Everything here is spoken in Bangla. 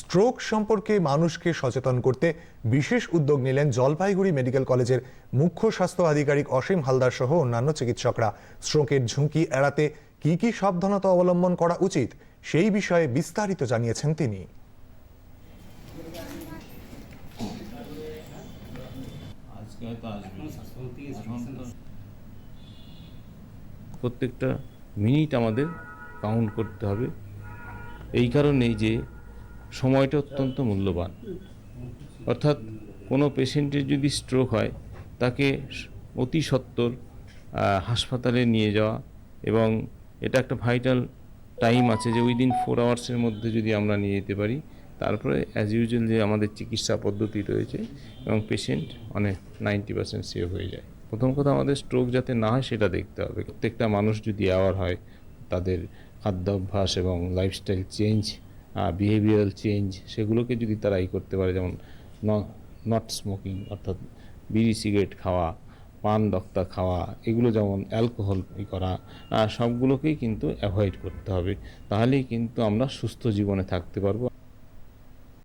স্ট্রোক সম্পর্কে মানুষকে সচেতন করতে বিশেষ উদ্যোগ নিলেন জলপাইগুড়ি মেডিকেল কলেজের মুখ্য স্বাস্থ্য আধিকারিক অসীম হালদার সহ অন্যান্য চিকিৎসকরা। স্ট্রোকের ঝুঁকি এড়াতে কি কি সাবধানতা অবলম্বন করা উচিত সেই বিষয়ে বিস্তারিত জানিয়েছেন তিনি। প্রত্যেকটা মিনিট আমাদের কাউন্ট করতে হবে। এই কারণেই যে সময়টা অত্যন্ত মূল্যবান। অর্থাৎ কোনো পেশেন্টের যদি স্ট্রোক হয়, তাকে অতি সত্বর হাসপাতালে নিয়ে যাওয়া এবং এটা একটা ভাইটাল টাইম আছে যে উইদিন ফোর আওয়ার্সের মধ্যে যদি আমরা নিয়ে যেতে পারি, তারপরে অ্যাজ ইউজুয়াল যে আমাদের চিকিৎসা পদ্ধতি রয়েছে এবং পেশেন্ট অনেক নাইনটি পার্সেন্ট সেভ হয়ে যায়। প্রথম কথা আমাদের স্ট্রোক যাতে না হয় সেটা দেখতে হবে। প্রত্যেকটা মানুষ যদি অ্যাওয়ার হয়, তাদের খাদ্যাভ্যাস এবং লাইফস্টাইল চেঞ্জ বিহেভিয়ারাল চেঞ্জ সেগুলোকে যদি তারা ই করতে পারে, যেমন নট স্মোকিং অর্থাৎ বিড়ি সিগারেট খাওয়া, পান দক্তা খাওয়া, এগুলো যেমন অ্যালকোহল করা সবগুলোকেই কিন্তু অ্যাভয়েড করতে হবে। তাহলেই কিন্তু আমরা সুস্থ জীবনে থাকতে পারব।